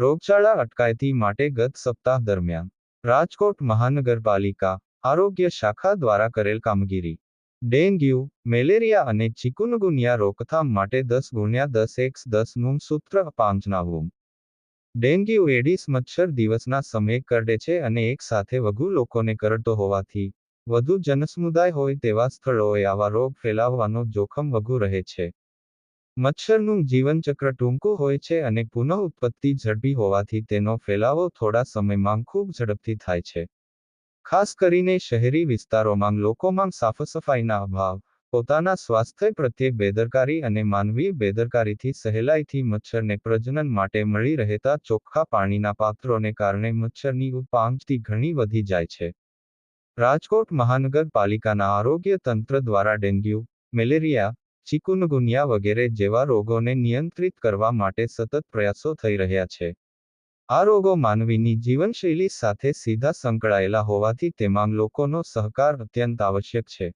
રોગચાળા અટકાયતી માટે ગત સપ્તાહ દરમિયાન રાજકોટ મહાનગરપાલિકા આરોગ્ય શાખા દ્વારા કરેલ કામગીરી. ડેન્ગ્યુ, મેલેરિયા અને ચિકુનગુનિયા રોકથામ માટે દસ ગુણ્યા દસ એક્સ દસનું સૂત્ર પાંચનાવું. ડેન્ગ્યુ એડિસ મચ્છર દિવસના સમયે કરડે છે અને એક સાથે વધુ લોકોને કરડતો હોવાથી વધુ જનસમુદાય હોય તેવા સ્થળોએ આવા રોગ ફેલાવવાનો જોખમ વધુ રહે છે. મચ્છરનું જીવનચક્ર ટૂંકું હોય છે અને પુનઃ ઉત્પત્તિ ઝડપી હોવાથી તેનો ફેલાવો થોડા સમયમાં ખૂબ ઝડપથી થાય છે. ખાસ કરીને શહેરી વિસ્તારોમાં લોકોમાં સાફસફાઈના અભાવ, પોતાના સ્વાસ્થ્ય પ્રત્યે બેદરકારી અને માનવીય બેદરકારીથી સહેલાઈથી મચ્છરને પ્રજનન માટે મળી રહેતા ચોખ્ખા પાણીના પાત્રોને કારણે મચ્છરની ઉપાંગતી ઘણી વધી જાય છે. રાજકોટ મહાનગરપાલિકાના આરોગ્ય તંત્ર દ્વારા ડેન્ગ્યુ, મેલેરિયા ચિકુનગુનિયા વગેરે જેવા રોગોને નિયંત્રિત કરવા માટે સતત પ્રયાસો થઈ રહ્યા છે. આ રોગો માનવીની જીવનશૈલી સાથે સીધા સંકળાયેલા હોવાથી તેમાં લોકોનો સહકાર અત્યંત આવશ્યક છે.